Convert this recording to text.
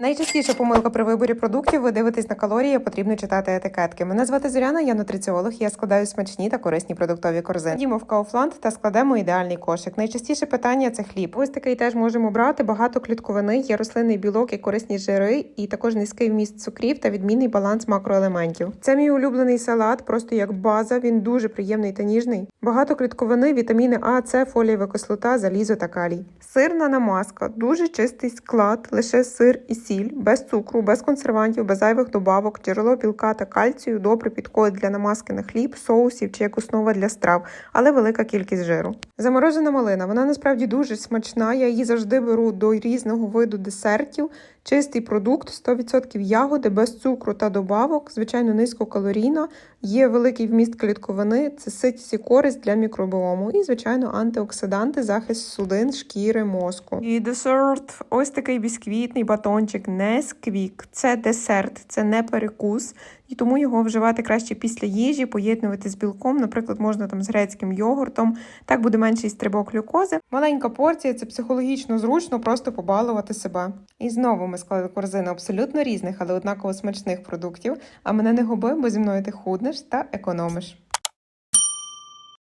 Найчастіша помилка при виборі продуктів ви дивитесь на калорії, потрібно читати етикетки. Мене звати Зоряна, я нутриціолог. Я складаю смачні та корисні продуктові корзини. Ходімо в Kaufland та складемо ідеальний кошик. Найчастіше питання це хліб. Ось такий теж можемо брати. Багато клітковини, є рослинний білок і корисні жири, і також низький вміст цукрів та відмінний баланс макроелементів. Це мій улюблений салат, просто як база. Він дуже приємний та ніжний. Багато клітковини, вітаміни А, С, фолієва кислота, залізо та калій. Сирна намазка, дуже чистий склад, лише сир і сіль, без цукру, без консервантів, без зайвих добавок, джерело білка та кальцію добре підходить для намазки на хліб, соусів чи як основа для страв, але велика кількість жиру. Заморожена малина, вона насправді дуже смачна. Я її завжди беру до різного виду десертів. Чистий продукт, 100% ягоди, без цукру та добавок, звичайно, низькокалорійна. Є великий вміст клітковини, це ситість і користь для мікробіому. І, звичайно, антиоксиданти, захист судин, шкіри, мозку. І десерт, ось такий бісквітний батончик, Несквік. Це десерт, це не перекус. І тому його вживати краще після їжі, поєднувати з білком. Наприклад, можна там з грецьким йогуртом. Так буде менший стрибок глюкози. Маленька порція це психологічно зручно, просто побалувати себе. І знову ми склали корзину абсолютно різних, але однаково смачних продуктів. А мене не губи, бо зі мною ти худнеш та економиш.